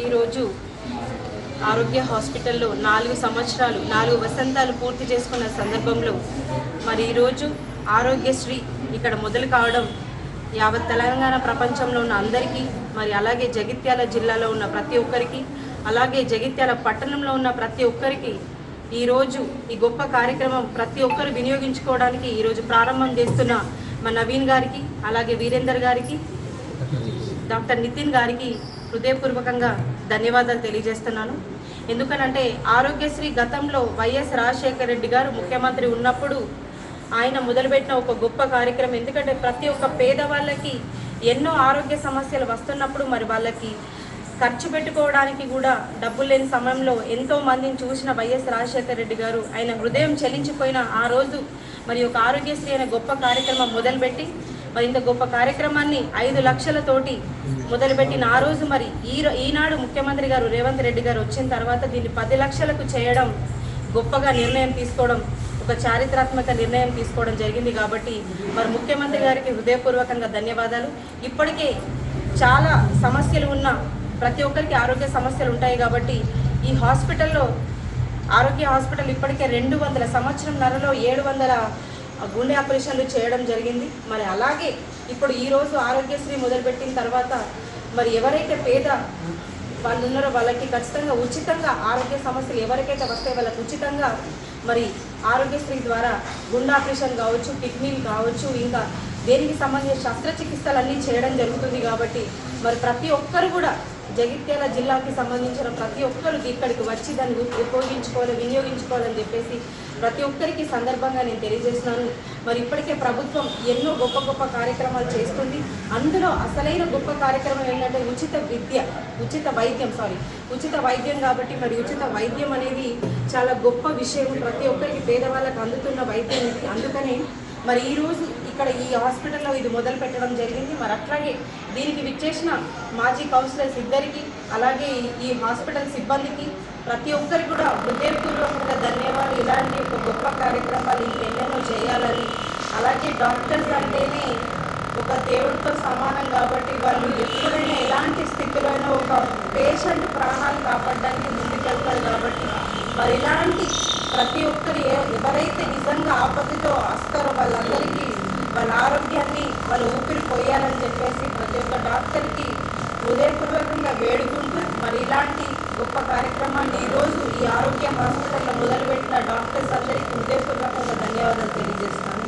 ఈరోజు ఆరోగ్య హాస్పిటల్లో నాలుగు సంవత్సరాలు నాలుగు వసంతాలు పూర్తి చేసుకున్న సందర్భంలో మరి ఈరోజు ఆరోగ్యశ్రీ ఇక్కడ మొదలు కావడం యావత్ తెలంగాణ ప్రపంచంలో ఉన్న అందరికీ మరి అలాగే జగిత్యాల జిల్లాలో ఉన్న ప్రతి ఒక్కరికి అలాగే జగిత్యాల పట్టణంలో ఉన్న ప్రతి ఒక్కరికి ఈరోజు ఈ గొప్ప కార్యక్రమం ప్రతి ఒక్కరు వినియోగించుకోవడానికి ఈరోజు ప్రారంభం చేస్తున్న మా నవీన్ గారికి అలాగే వీరేందర్ గారికి డాక్టర్ నితిన్ గారికి హృదయపూర్వకంగా ధన్యవాదాలు తెలియజేస్తున్నాను. ఎందుకనంటే ఆరోగ్యశ్రీ గతంలో వైఎస్ రాజశేఖర రెడ్డి గారు ముఖ్యమంత్రి ఉన్నప్పుడు ఆయన మొదలుపెట్టిన ఒక గొప్ప కార్యక్రమం. ఎందుకంటే ప్రతి ఒక్క పేదవాళ్ళకి ఎన్నో ఆరోగ్య సమస్యలు వస్తున్నప్పుడు మరి వాళ్ళకి ఖర్చు పెట్టుకోవడానికి కూడా డబ్బులు లేని సమయంలో ఎంతో మందిని చూసిన వైఎస్ రాజశేఖర రెడ్డి గారు ఆయన హృదయం చెలించిపోయిన ఆ రోజు మరి ఒక ఆరోగ్యశ్రీ అనే గొప్ప కార్యక్రమం మొదలుపెట్టి మరి ఇంత గొప్ప కార్యక్రమాన్ని ఐదు లక్షలతోటి మొదలుపెట్టిన ఆ రోజు మరి ఈ ఈనాడు ముఖ్యమంత్రి గారు రేవంత్ రెడ్డి గారు వచ్చిన తర్వాత దీన్ని పది లక్షలకు చేయడం గొప్పగా నిర్ణయం తీసుకోవడం ఒక చారిత్రాత్మక నిర్ణయం తీసుకోవడం జరిగింది కాబట్టి మరి ముఖ్యమంత్రి గారికి హృదయపూర్వకంగా ధన్యవాదాలు. ఇప్పటికే చాలా సమస్యలు ఉన్న ప్రతి ఒక్కరికి ఆరోగ్య సమస్యలు ఉంటాయి కాబట్టి ఈ హాస్పిటల్లో ఆరోగ్య హాస్పిటల్ ఇప్పటికే రెండు వందల సంవత్సరం నెలలో ఏడు వందల గుండె ఆపరేషన్లు చేయడం జరిగింది. మరి అలాగే ఇప్పుడు ఈరోజు ఆరోగ్యశ్రీ మొదలుపెట్టిన తర్వాత మరి ఎవరైతే పేద వాళ్ళు ఉన్నారో వాళ్ళకి ఖచ్చితంగా ఉచితంగా ఆరోగ్య సమస్యలు ఎవరికైతే వస్తే వాళ్ళకి ఉచితంగా మరి ఆరోగ్యశ్రీ ద్వారా గుండె ఆపరేషన్ కావచ్చు కిడ్నీలు కావచ్చు ఇంకా దేనికి సంబంధించిన శస్త్రచికిత్సలన్నీ చేయడం జరుగుతుంది కాబట్టి మరి ప్రతి ఒక్కరు కూడా జగిత్యాల జిల్లాకి సంబంధించిన ప్రతి ఒక్కరు ఇక్కడికి వచ్చి దాన్ని ఉపయోగించుకోవాలి వినియోగించుకోవాలని చెప్పేసి ప్రతి ఒక్కరికి సందర్భంగా నేను తెలియజేస్తున్నాను. మరి ఇప్పటికే ప్రభుత్వం ఎన్నో గొప్ప గొప్ప కార్యక్రమాలు చేస్తుంది. అందులో అసలైన గొప్ప కార్యక్రమం ఏంటంటే ఉచిత విద్య ఉచిత వైద్యం సారీ ఉచిత వైద్యం కాబట్టి మరి ఉచిత వైద్యం అనేది చాలా గొప్ప విషయం. ప్రతి ఒక్కరికి పేదవాళ్ళకి అందుతున్న వైద్యం అందుకనే మరి ఈరోజు ఇక్కడ ఈ హాస్పిటల్లో ఇది మొదలు పెట్టడం జరిగింది. మరి అట్లాగే దీనికి విచ్చేసిన మాజీ కౌన్సిలర్స్ ఇద్దరికి అలాగే ఈ- హాస్పిటల్ సిబ్బందికి ప్రతి ఒక్కరికి కూడా హృదయపూర్వకంగా ధన్యవాదాలు. ఇలాంటి ఒక గొప్ప కార్యక్రమాలు ఎన్నెన్నో చేయాలని అలాగే డాక్టర్స్ అంటేనే ఒక దేవుడితో సమానం కాబట్టి వాళ్ళు ఎప్పుడైనా ఎలాంటి స్థితిలోనైనా ఒక పేషెంట్ ప్రాణాలు కాపాడడానికి ముందుకెళ్తారు కాబట్టి మరి ఇలాంటి ప్రతి ఒక్కరు ఎవరైతే నిజంగా ఆపత్తితో వస్తారో వాళ్ళందరికీ వాళ్ళ ఆరోగ్యాన్ని వాళ్ళ ఊపిరి పోయాలని చెప్పేసి ప్రతి ఒక్క డాక్టర్కి హృదయపూర్వకంగా వేడుకుంటూ మరి ఇలాంటి గొప్ప కార్యక్రమాన్ని ఈరోజు ఈ ఆరోగ్య హాస్పిటల్లో మొదలుపెట్టిన డాక్టర్స్ అందరికీ హృదయపూర్వకంగా ధన్యవాదాలు తెలియజేస్తాను.